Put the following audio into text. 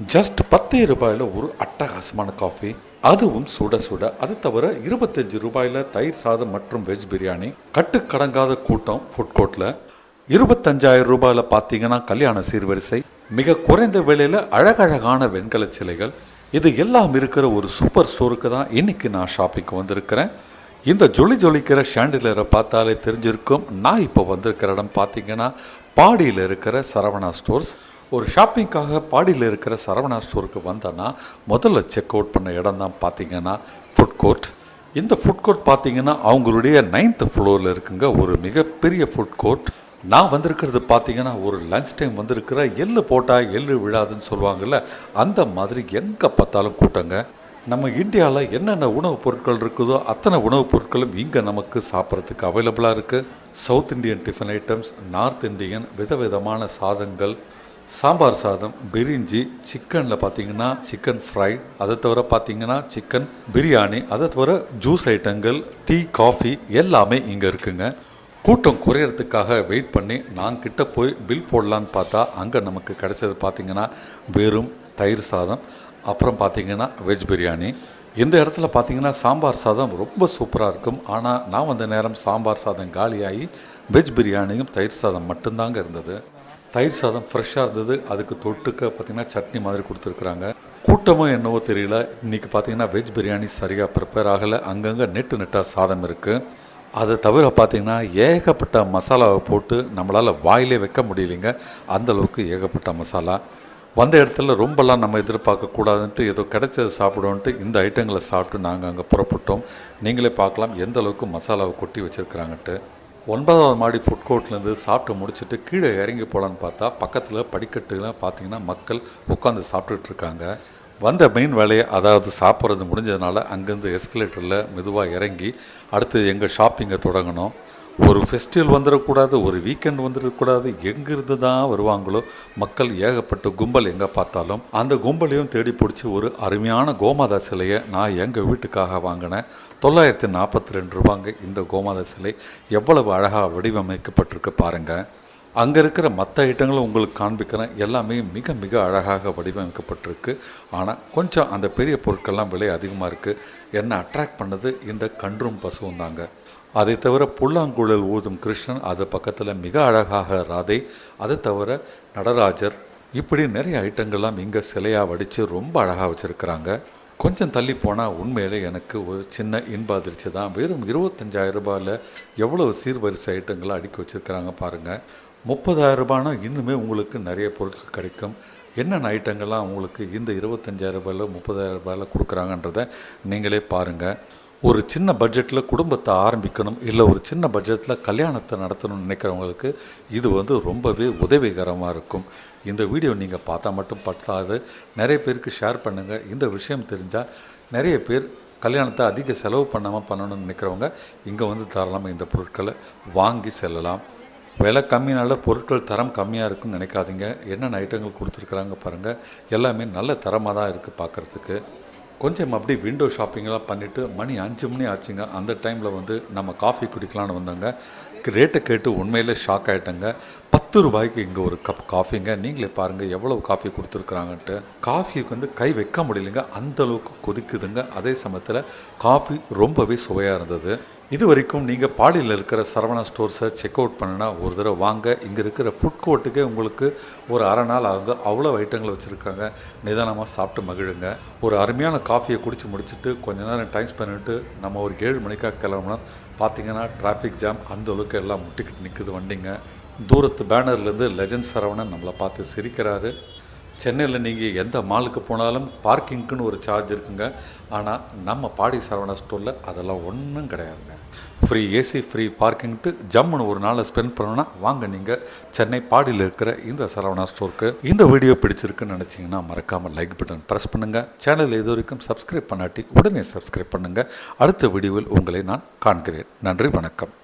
Just பத்து ரூபாயில் ஒரு அட்டகாசமான காஃபி அதுவும் சுட சுட. அது தவிர இருபத்தஞ்சு ரூபாயில் தயிர் சாதம் மற்றும் வெஜ் பிரியாணி. கட்டுக்கடங்காத கூட்டம் ஃபுட் கோர்ட்டில் இருபத்தஞ்சாயிரம் ரூபாயில் பார்த்தீங்கன்னா கல்யாண சீர்வரிசை. மிக குறைந்த விலையில் அழகழகான வெண்கல சிலைகள். இது எல்லாம் இருக்கிற ஒரு சூப்பர் ஸ்டோருக்கு தான் இன்றைக்கி நான் ஷாப்பிங்க்கு வந்திருக்கிறேன். இந்த ஜொலி ஜொலிக்கிற ஷாண்டிலரை பார்த்தாலே தெரிஞ்சிருக்கும். நான் இப்போ வந்திருக்கிற இடம் பார்த்தீங்கன்னா பாடியில் இருக்கிற சரவணா ஸ்டோர்ஸ் ஒரு ஷாப்பிங்காக பாடியில் இருக்கிற சரவணா ஸ்டோருக்கு வந்தேன்னா முதல்ல செக் அவுட் பண்ண இடம் தான் பார்த்தீங்கன்னா ஃபுட் கோர்ட் இந்த ஃபுட் கோர்ட் பார்த்தீங்கன்னா அவங்களுடைய நைன்த் ஃப்ளோரில் இருக்குங்க ஒரு மிகப்பெரிய ஃபுட் கோர்ட் நான் வந்திருக்கிறது பார்த்தீங்கன்னா ஒரு லஞ்ச் டைம் வந்திருக்கிற எள்ளு போட்டால் எள்ளு விழாதுன்னு சொல்லுவாங்கல்ல அந்த மாதிரி எங்கே பார்த்தாலும் கூட்டங்க. நம்ம இந்தியாவில் என்னென்ன உணவுப் பொருட்கள் இருக்குதோ அத்தனை உணவுப் பொருட்களும் இங்கே நமக்கு சாப்பிட்றதுக்கு அவைலபிளாக இருக்குது South Indian tiffin items North Indian விதவிதமான சாதங்கள் சாம்பார் சாதம் பிரிஞ்சி சிக்கனில் பார்த்தீங்கன்னா சிக்கன் ஃப்ரை அதை தவிர பார்த்தீங்கன்னா சிக்கன் பிரியாணி அதை தவிர ஜூஸ் ஐட்டங்கள் டீ காஃபி எல்லாமே இங்கே இருக்குங்க. கூட்டம் குறையறதுக்காக வெயிட் பண்ணி நான் கிட்ட போய் பில் போடலான்னு பார்த்தா அங்கே நமக்கு கிடைச்சது பார்த்திங்கன்னா வெறும் தயிர் சாதம் அப்புறம் பார்த்தீங்கன்னா வெஜ் பிரியாணி. இந்த இடத்துல பார்த்தீங்கன்னா சாம்பார் சாதம் ரொம்ப சூப்பராக இருக்கும். ஆனால் நான் வந்த நேரம் சாம்பார் சாதம் காலியாகி வெஜ் பிரியாணியும் தயிர் சாதம் மட்டும்தாங்க இருந்தது. தயிர் சாதம் ஃப்ரெஷ்ஷாக இருந்தது. அதுக்கு தொட்டுக்க பார்த்தீங்கன்னா சட்னி மாதிரி கொடுத்துருக்குறாங்க. கூட்டமும் என்னவோ தெரியல. இன்றைக்கி பார்த்தீங்கன்னா வெஜ் பிரியாணி சரியாக ப்ரிப்பேர் ஆகலை. அங்கங்கே நெட்டு நெட்டாக சாதம் இருக்குது அதை தவிர பார்த்திங்கன்னா ஏகப்பட்ட மசாலாவை போட்டு நம்மளால் வாயிலே வைக்க முடியலைங்க. அந்தளவுக்கு ஏகப்பட்ட மசாலா. வந்த இடத்துல ரொம்பலாம் நம்ம எதிர்பார்க்கக்கூடாதுன்ட்டு ஏதோ கிடைச்சதை சாப்பிடுவோன்ட்டு இந்த ஐட்டங்களை சாப்பிட்டு நாங்கள் அங்கே புறப்பட்டோம். நீங்களே பார்க்கலாம் எந்த அளவுக்கு மசாலாவை கொட்டி வச்சுருக்குறாங்கன்ட்டு. ஒன்பதாவது மாடி ஃபுட் கோர்ட்லேருந்து சாப்பிட்டு முடிச்சுட்டு கீழே இறங்கி போகலான்னு பார்த்தா பக்கத்தில் படிக்கட்டுலாம் பார்த்தீங்கன்னா மக்கள் உட்காந்து சாப்பிட்டுட்டு இருக்காங்க. வந்த மெயின் வேலையை அதாவது சாப்பிட்றது முடிஞ்சதுனால அங்கேருந்து எஸ்கலேட்டரில் மெதுவாக இறங்கி அடுத்து எங்கள் ஷாப்பிங்கை தொடங்கணும். ஒரு ஃபெஸ்டிவல் வந்துடக்கூடாது ஒரு வீக்கெண்ட் வந்துடக்கூடாது எங்கேருந்து தான் வருவாங்களோ மக்கள் ஏகப்பட்ட கும்பல் எங்கே பார்த்தாலும் அந்த கும்பலையும் தேடி பிடிச்சி ஒரு அருமையான கோமாதா சிலையை நான் எங்கள் வீட்டுக்காக வாங்கினேன். தொள்ளாயிரத்தி நாற்பத்தி ரெண்டு ரூபாங்க இந்த கோமாதா சிலை எவ்வளவு அழகாக வடிவமைக்கப்பட்டிருக்கு பாருங்கள் அங்கே இருக்கிற மற்ற ஐட்டங்களும் உங்களுக்கு காண்பிக்கிறேன். எல்லாமே மிக மிக அழகாக வடிவமைக்கப்பட்டிருக்கு. ஆனால் கொஞ்சம் அந்த பெரிய பொருட்கள்லாம் விலை அதிகமாக இருக்குது என்னை அட்ராக்ட் பண்ணது இந்த கன்றும் பசுவும் தாங்க. அதை தவிர புல்லாங்குழல் ஊதும் கிருஷ்ணன் அது பக்கத்தில் மிக அழகாக ராதை அதை தவிர நடராஜர் இப்படி நிறைய ஐட்டங்கள்லாம் இங்கே சிலையாக வடித்து ரொம்ப அழகாக வச்சுருக்கிறாங்க. கொஞ்சம் தள்ளி போனால் உண்மையிலே எனக்கு ஒரு சின்ன இன்ப அதிர்ச்சி தான். வெறும் இருபத்தஞ்சாயிரம் ரூபாயில் எவ்வளோ சீர்வரிசை ஐட்டங்களை அடுக்கி வச்சுருக்கிறாங்க பாருங்கள் முப்பதாயிரம் ரூபானா இன்னுமே உங்களுக்கு நிறைய பொருட்கள் கிடைக்கும். என்னென்ன ஐட்டங்கள்லாம் உங்களுக்கு இந்த இருபத்தஞ்சாயிரம் ரூபாயில் முப்பதாயிரம் ரூபாயில் கொடுக்குறாங்கன்றதை நீங்களே பாருங்கள் ஒரு சின்ன பட்ஜெட்டில் குடும்பத்தை ஆரம்பிக்கணும் இல்லை ஒரு சின்ன பட்ஜெட்டில் கல்யாணத்தை நடத்தணும்னு நினைக்கிறவங்களுக்கு இது வந்து ரொம்பவே உதவிகரமாக இருக்கும். இந்த வீடியோ நீங்கள் பார்த்தா மட்டும் பத்தாது. நிறைய பேருக்கு ஷேர் பண்ணுங்கள் இந்த விஷயம் தெரிஞ்சால் நிறைய பேர் கல்யாணத்தை அதிக செலவு பண்ணாமல் பண்ணணும்னு நினைக்கிறவங்க இங்கே வந்து தாராளமாக இந்த பொருட்களை வாங்கி செல்லலாம். விலை கம்மினால பொருட்கள் தரம் கம்மியாக இருக்குன்னு நினைக்காதீங்க. என்னென்ன ஐட்டங்கள் கொடுத்துருக்குறாங்க பாருங்கள் எல்லாமே நல்ல தரமாக தான் இருக்குது பார்க்குறதுக்கு கொஞ்சம் அப்படி விண்டோ ஷாப்பிங்கெல்லாம் பண்ணிவிட்டு மணி அஞ்சு மணி ஆச்சுங்க. அந்த டைமில் வந்து நம்ம காஃபி குடிக்கலான்னு வந்தாங்க. ரேட்டை கேட்டு உண்மையிலே ஷாக் ஆகிட்டேங்க பத்து ரூபாய்க்கு இங்கே ஒரு கப் காஃபிங்க நீங்களே பாருங்கள் எவ்வளோ காஃபி கொடுத்துருக்குறாங்கன்ட்டு. காஃபிக்கு வந்து கை வைக்க முடியலைங்க. அந்த அளவுக்கு கொதிக்குதுங்க. அதே சமயத்தில் காஃபி ரொம்பவே சுவையாக இருந்தது. இது வரைக்கும் நீங்கள் பாடியில் இருக்கிற சரவணா ஸ்டோர்ஸை செக் அவுட் பண்ணினா ஒரு தடவை வாங்க. இங்கே இருக்கிற ஃபுட் கோர்ட்டுக்கே உங்களுக்கு ஒரு அரை நாள் ஆகுங்க. அவ்வளோ ஐட்டங்களை வச்சுருக்காங்க. நிதானமாக சாப்பிட்டு மகிழுங்க. ஒரு அருமையான காஃபியை குடிச்சு முடிச்சுட்டு கொஞ்ச நேரம் டைம் பண்ணிட்டு நம்ம ஒரு ஏழு மணிக்காக கிளம்புனா பார்த்தீங்கன்னா டிராஃபிக் ஜாம் அந்த அளவுக்கு எல்லாம் முட்டிக்கிட்டு நிற்குது வண்டிங்க. தூரத்து பேனர்லேருந்து லெஜண்ட் சரவணன் நம்மளை பார்த்து சிரிக்கிறாரு. சென்னையில் நீங்கள் எந்த மாலுக்கு போனாலும் பார்க்கிங்க்குன்னு ஒரு சார்ஜ் இருக்குங்க. ஆனால் நம்ம பாடி சரவணா ஸ்டோரில் அதெல்லாம் ஒன்றும் கிடையாதுங்க. ஃப்ரீ ஏசி ஃப்ரீ பார்க்கிங்ட்டு ஜம்முன்னு ஒரு நாளை ஸ்பெண்ட் பண்ணணும்னா வாங்க நீங்கள் சென்னை பாடியில் இருக்கிற இந்த சரவணா ஸ்டோருக்கு இந்த வீடியோ பிடிச்சிருக்குன்னு நினச்சிங்கன்னா மறக்காமல் லைக் பட்டன் ப்ரெஸ் பண்ணுங்கள் சேனல் இது வரைக்கும் சப்ஸ்கிரைப் பண்ணாட்டி உடனே சப்ஸ்கிரைப் பண்ணுங்கள் அடுத்த வீடியோவில் உங்களை நான் காண்கிறேன். நன்றி வணக்கம்.